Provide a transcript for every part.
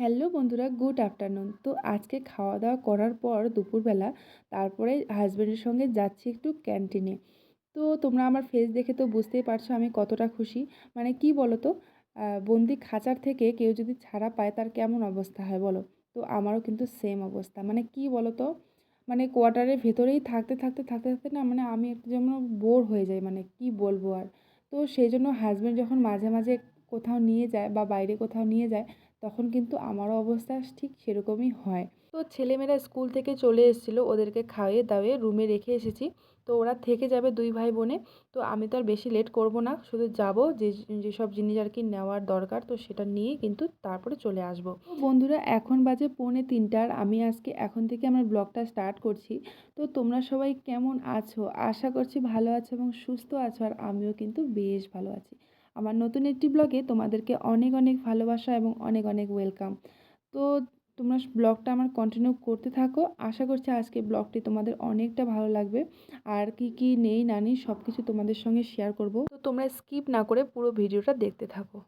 Hello বন্ধুরা, good afternoon. তো আজকে খাওয়া দাওয়া করার পর দুপুরবেলা তারপরে হাজব্যান্ডের সঙ্গে যাচ্ছি একটু ক্যান্টিনে। তো তোমরা আমার ফেস দেখে তো বুঝতেই পারছ আমি কতটা খুশি। মানে কি বলো তো বন্দি খাঁচার থেকে কেউ যদি ছাড়া পায় তার কেমন অবস্থা হয় বলো? তো আমারও কিন্তু সেম অবস্থা। মানে কি বলো তো মানে কোয়ার্টারের ভেতরেই থাকতে থাকতে থাকতে থাকতে না মানে আমি একটু যেমন বোর হয়ে যাই মানে কি বলব আর। তো সেই জন্য হাজব্যান্ড যখন মাঝে মাঝে কোথাও নিয়ে যায় বা বাইরে কোথাও নিয়ে যায় তখন কিন্তু আমারও অবস্থা ঠিক সেরকমই হয়। তো ছেলেমেয়েরা স্কুল থেকে চলে এসেছিল ওদেরকে খাইয়ে দাওয়ে রুমে রেখে এসেছি। তো ওরা থেকে যাবে দুই ভাই বোনে। তো আমি তো আর বেশি লেট করব না শুধু যাব যে যেসব জিনিস আর কি নেওয়ার দরকার তো সেটা নিয়ে কিন্তু তারপরে চলে আসব। তো বন্ধুরা এখন বাজে পৌনে তিনটার আমি আজকে এখন থেকে আমার ব্লগটা স্টার্ট করছি। তো তোমরা সবাই কেমন আছো? আশা করছি ভালো আছো এবং সুস্থ আছো আর আমিও কিন্তু বেশ ভালো আছি। আমার নতুন একটি ব্লগে তোমাদেরকে অনেক অনেক ভালোবাসা এবং অনেক অনেক ওয়েলকাম তো তোমরা ব্লগটা আমার কন্টিনিউ করতে থাকো। আশা করছি আজকে ব্লগটি তোমাদের অনেকটা ভালো লাগবে। আর কি কি নেই না নেই সব কিছু তোমাদের সঙ্গে শেয়ার করব। তো তোমরা স্কিপ না করে পুরো ভিডিওটা দেখতে থাকো।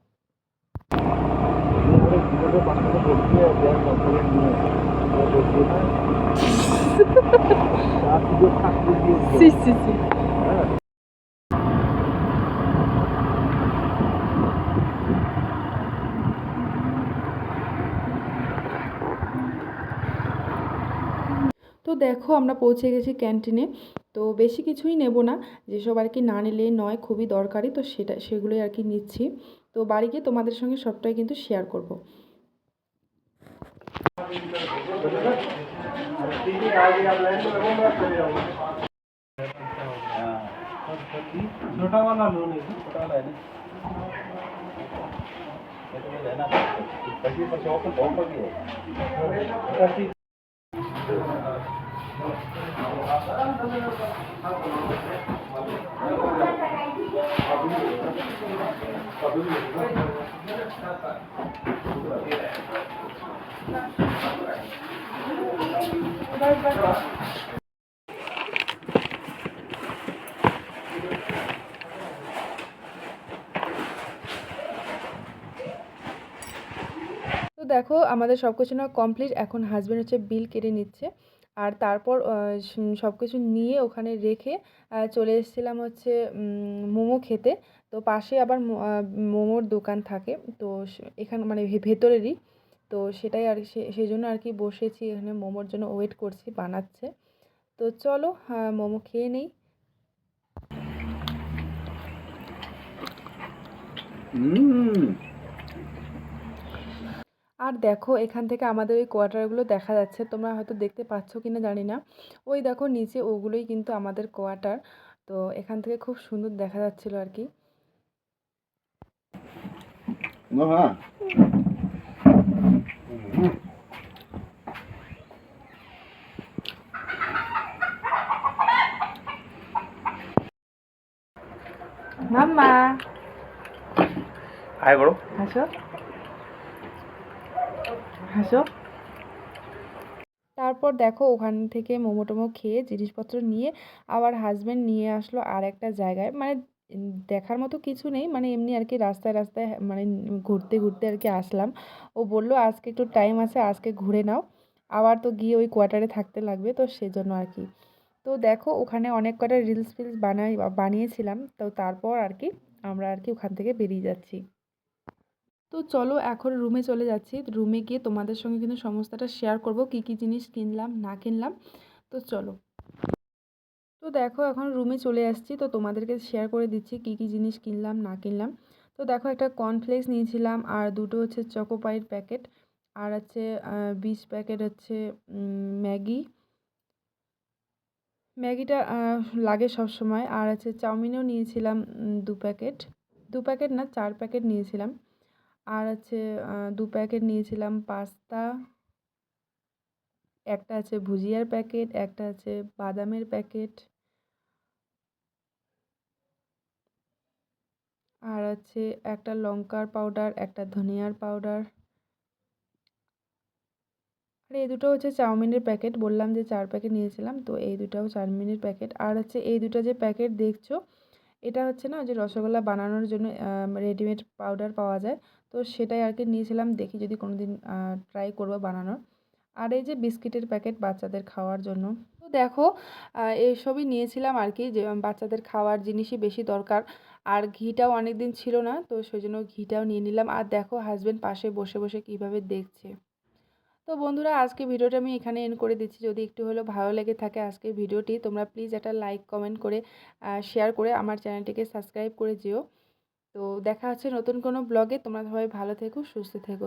C C C. তো দেখো আমরা পৌঁছে গেছি ক্যান্টিনে তো বেশি কিছুই নেব না যেসব আর কি না নিলে নয় খুবই দরকারি তো সেটা সেগুলোই আর কি নিচ্ছি তো বাড়ি গিয়ে তোমাদের সঙ্গে সবটাই কিন্তু শেয়ার করব छोटा वाला लो नहीं छोटा वाला है ना তো দেখো, আমাদের সব কিছু না কমপ্লিট এখন হাজব্যান্ড হচ্ছে বিল কেটে নিচ্ছে। আর তারপর সব কিছু নিয়ে ওখানে রেখে চলে এসেছিলাম হচ্ছে মোমো খেতে। তো পাশে আবার মোমোর দোকান থাকে। তো এখানে মানে ভেতরেরই। তো সেটাই আর সেই জন্য আর কি বসেছি এখানে মোমোর জন্য ওয়েট করছি, বানাচ্ছে। তো চলো মোমো খেয়ে নেই। আর দেখো এখান থেকে আমাদের ওই কোয়ার্টারগুলো দেখা যাচ্ছে। তোমরা হয়তো দেখতে পাচ্ছ কি না জানি না। ওই দেখো নিচে ওগুলোই কিন্তু আমাদের কোয়ার্টার তো এখান থেকে খুব সুন্দর দেখা যাচ্ছিল আর কি। মাম্মা। হাই করো হাসো হাসো তারপর দেখো ওখান থেকে মোমো টোমো খেয়ে জিনিসপত্র নিয়ে আবার হাজব্যান্ড নিয়ে আসলো আর একটা জায়গায়। মানে দেখার মতো কিছু নেই মানে এমনি আর কি রাস্তায় রাস্তায় মানে ঘুরতে ঘুরতে আর কি আসলাম। ও বলল, আজকে একটু টাইম আছে, আজকে ঘুরে নাও। আবার তো গিয়ে ওই কোয়ার্টারে থাকতে লাগবে, তো সেজন্য আর কি। তো দেখো ওখানে অনেক কটা রিলস ফিলস বানাই, বানিয়েছিলাম, তো তারপর আর কি আমরা আর কি ওখান থেকে বেরিয়ে যাচ্ছি। তো চলো এখন রুমে চলে যাচ্ছি। রুমে গিয়ে তোমাদের সঙ্গে কিন্তু সমস্তটা শেয়ার করব, কি কি জিনিস কিনলাম, না কিনলাম। তো চলো। তো দেখো এখন রুমে চলে আসছি, তো তোমাদেরকে শেয়ার করে দিচ্ছি কি কি জিনিস কিনলাম, না কিনলাম। তো দেখো একটা কর্নফ্লেক্স নিয়েছিলাম, আর দুটো হচ্ছে চকোপাইয়ের প্যাকেট আর হচ্ছে বিশ প্যাকেট হচ্ছে ম্যাগি। ম্যাগিটা লাগে সব সময়, আর হচ্ছে চাউমিনও নিয়েছিলাম দু প্যাকেট দু প্যাকেট না, চার প্যাকেট নিয়েছিলাম। আর হচ্ছে দু প্যাকেট নিয়েছিলাম পাস্তা। একটা আছে ভুজিয়ার প্যাকেট, একটা আছে বাদামের প্যাকেট। আর আছে একটা লঙ্কার পাউডার, একটা ধনিয়ার পাউডার। আর, এই দুটো হচ্ছে চাউমিনের প্যাকেট, বললাম যে চার প্যাকেট নিয়েছিলাম, তো এই দুটাও চাউমিনের প্যাকেট। আর হচ্ছে এই দুটো যে প্যাকেট দেখছ, এটা হচ্ছে না যে রসগোল্লা বানানোর জন্য রেডিমেড পাউডার পাওয়া যায়। তো সেটাই আর কি নিয়েছিলাম। দেখি যদি কোনো দিন ট্রাই করব বানানোর। আর এই যে বিস্কিটের প্যাকেট বাচ্চাদের খাওয়ার জন্য। তো দেখো এসবই নিয়েছিলাম আর কি যে বাচ্চাদের খাওয়ার জিনিসই বেশি দরকার। আর ঘিটাও অনেক দিন ছিল না, তো সেই জন্য ঘিটাও নিয়ে নিলাম। আর দেখো হাজব্যান্ড পাশে বসে বসে কীভাবে দেখছে। তো বন্ধুরা, আজকে ভিডিওটা আমি এখানে এন্ড করে দিচ্ছি। যদি একটু হলেও ভালো লেগে থাকে আজকের ভিডিওটি, তোমরা প্লিজ একটা লাইক কমেন্ট করে শেয়ার করে আমার চ্যানেলটিকে সাবস্ক্রাইব করে যেও। তো দেখা হচ্ছে নতুন কোনো ব্লগে তোমরা সবাই ভালো থেকো সুস্থ থেকো।